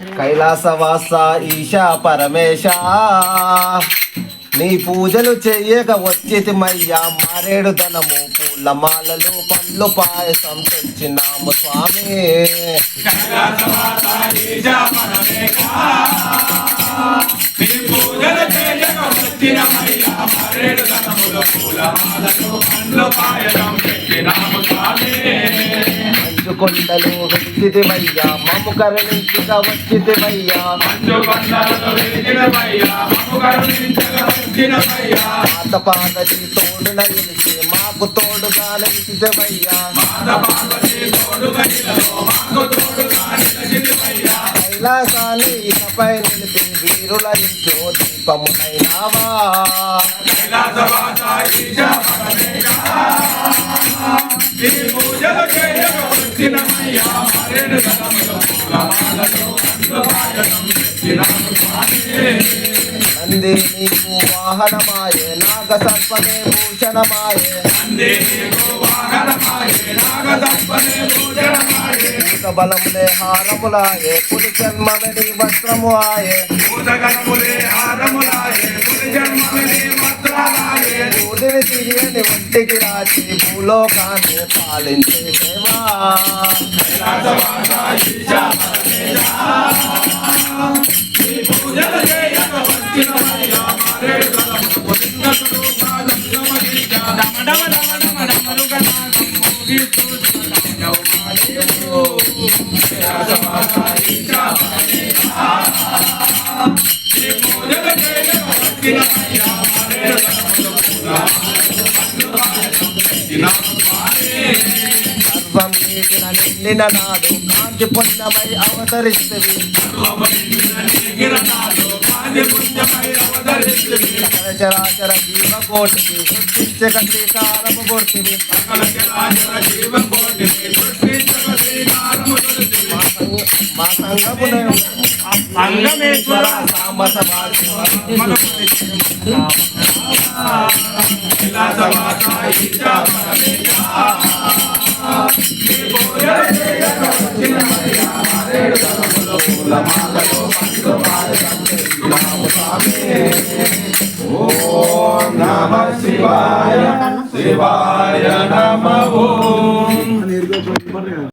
కైలాసవాస ఈశా పరమేశ. నీ పూజలు చెయ్యక వచ్చితిమయ్యా మారేడు ధనము పూల మాలలు పళ్ళు పాయసం తెచ్చినాము స్వామి. పూజలు పూల మాలలు పండ్లు పాయసం తెచ్చినాము స్వామి. కొండలు వచ్చితిమయ్యా మమ్ము తోడుగా నిలిచితిమయ్యా పాద పార్వతి నిలదో మాకు తోడుగా నిలచితిమయ్యా కైలాసాన్ని ఇకపై నిలిపి వీరుల ఇంట్లో దీపమునైనావా? కైలాసవాస ఈశా పరమేశ నీ పూజలు చేయక వచ్చినమయ్యా మరేడు ధనముల పూల మాలలు పండ్లు పాయసం పెట్టినాము స్వామి నంది నీకు వాహనమాయే నాగ సర్పమే భూషణమాయే అందే నీకు వాహనమాయే నాగదర్పణే భూషణమాయే భూత బలములే హారములాయే పులి జన్మవెడి వస్త్రము ఆయే. భూతగణములే హారములాయే పురి జన్మమిది వస్త్రాలాయే సూర్యుని తిరియని ఒంటికి రాజి భూలోకాన్ని పాలించేవా దేవా. సర్వం నీటిన నిండిన నాడు కాంతి పుణ్యమై అవతరిస్తవి చరాచర జీవకోటికి సృష్టించక శ్రీకారము కొట్టివి మా సంగ- మా సంగమున సంగమేశ్వర సామత ఓం నమ శివాయ శివాయ నమ ఓం